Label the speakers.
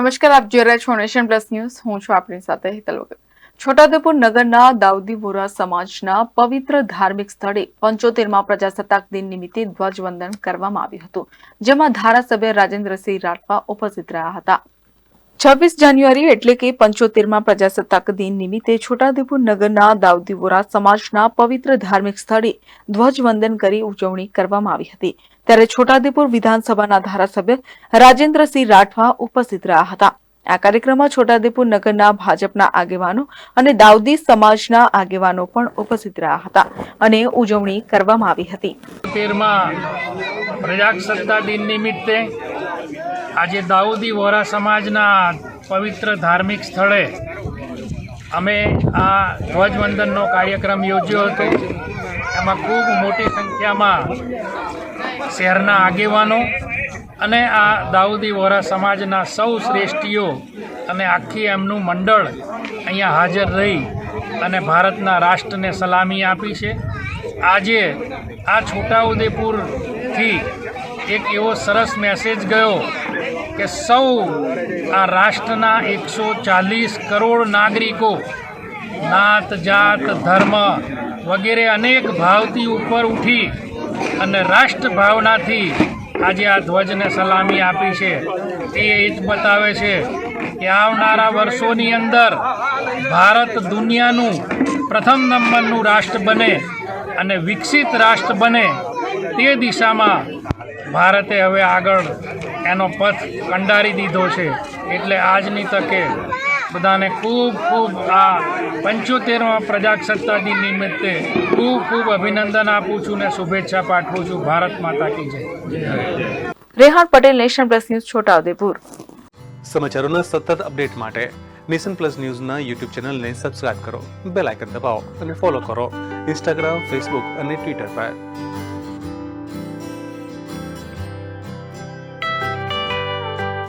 Speaker 1: નમસ્કાર, આપ જોઈ રહ્યા છો નેશન પ્લસ ન્યૂઝ. હું છું આપણી સાથે હિતલ વગર. છોટાઉદેપુર નગરના દાઉદી વોરા સમાજના પવિત્ર ધાર્મિક સ્થળે પંચોતેરમાં પ્રજાસત્તાક દિન નિમિત્તે ધ્વજવંદન કરવામાં આવ્યું હતું, જેમાં ધારાસભ્ય રાજેન્દ્રસિંહ રાઠવા ઉપસ્થિત રહ્યા હતા. છવ્વીસ જાન્યુઆરી એટલે કે પંચોતેરમાં પ્રજાસત્તાક દિન નિમિત્તે છોટાઉદેપુર નગરના દાઉદીવોરા સમાજના પવિત્ર ધાર્મિક સ્થળે ધ્વજવંદન કરી ઉજવણી કરવામાં આવી હતી. ત્યારે છોટાઉદેપુર વિધાનસભાના ધારાસભ્ય રાજેન્દ્રસિંહ રાઠવા ઉપસ્થિત રહ્યા હતા. આ કાર્યક્રમમાં છોટાઉદેપુર નગરના ભાજપના આગેવાનો અને દાઉદી સમાજના આગેવાનો પણ ઉપસ્થિત રહ્યા હતા અને ઉજવણી કરવામાં આવી હતી.
Speaker 2: આજે દાઉદી વોરા સમાજના પવિત્ર ધાર્મિક સ્થળે અમે આ ધ્વજવંદનનો કાર્યક્રમ યોજ્યો હતો. એમાં ખૂબ મોટી સંખ્યામાં શહેરના આગેવાનો અને આ દાઉદી વોરા સમાજના સૌ શ્રેષ્ઠીઓ અને આખી એમનું મંડળ અહીંયા હાજર રહી અને ભારતના રાષ્ટ્રને સલામી આપી છે. આજે આ છોટાઉદેપુરથી એક એવો સરસ મેસેજ ગયો કે સૌ આ રાષ્ટ્રના એકસો ચાલીસ કરોડ નાગરિકો, નાત, જાત, ધર્મ વગેરે અનેક ભાવથી ઉપર ઉઠી અને રાષ્ટ્ર ભાવનાથી આજે આ ધ્વજને સલામી આપી છે. તે એ જ બતાવે છે કે આવનારા વર્ષોની અંદર ભારત દુનિયાનું પ્રથમ નંબરનું રાષ્ટ્ર બને અને વિકસિત રાષ્ટ્ર બને તે દિશામાં ભારતે હવે આગળ એનો પથ કંડારી દીધો છે. એટલે આજની તકે બધાને ખૂબ ખૂબ આ પંચોતેરમાં પ્રજાસત્તા દિન નિમિત્તે ખૂબ ખૂબ અભિનંદન આપું છું ને શુભેચ્છા પાઠવું છું. ભારત માતા કી જય.
Speaker 1: Rehan Patel nation plus news Chhota Udepur.
Speaker 3: સમાચારોના સતત અપડેટ માટે નેશન પ્લસ ન્યૂઝના યુટ્યુબ ચેનલને સબસ્ક્રાઇબ કરો બેલ આઇકન દબાવો અને ફોલો કરો. ઇન્સ્ટાગ્રામ ફેસબુક અને ટ્વિટર પર.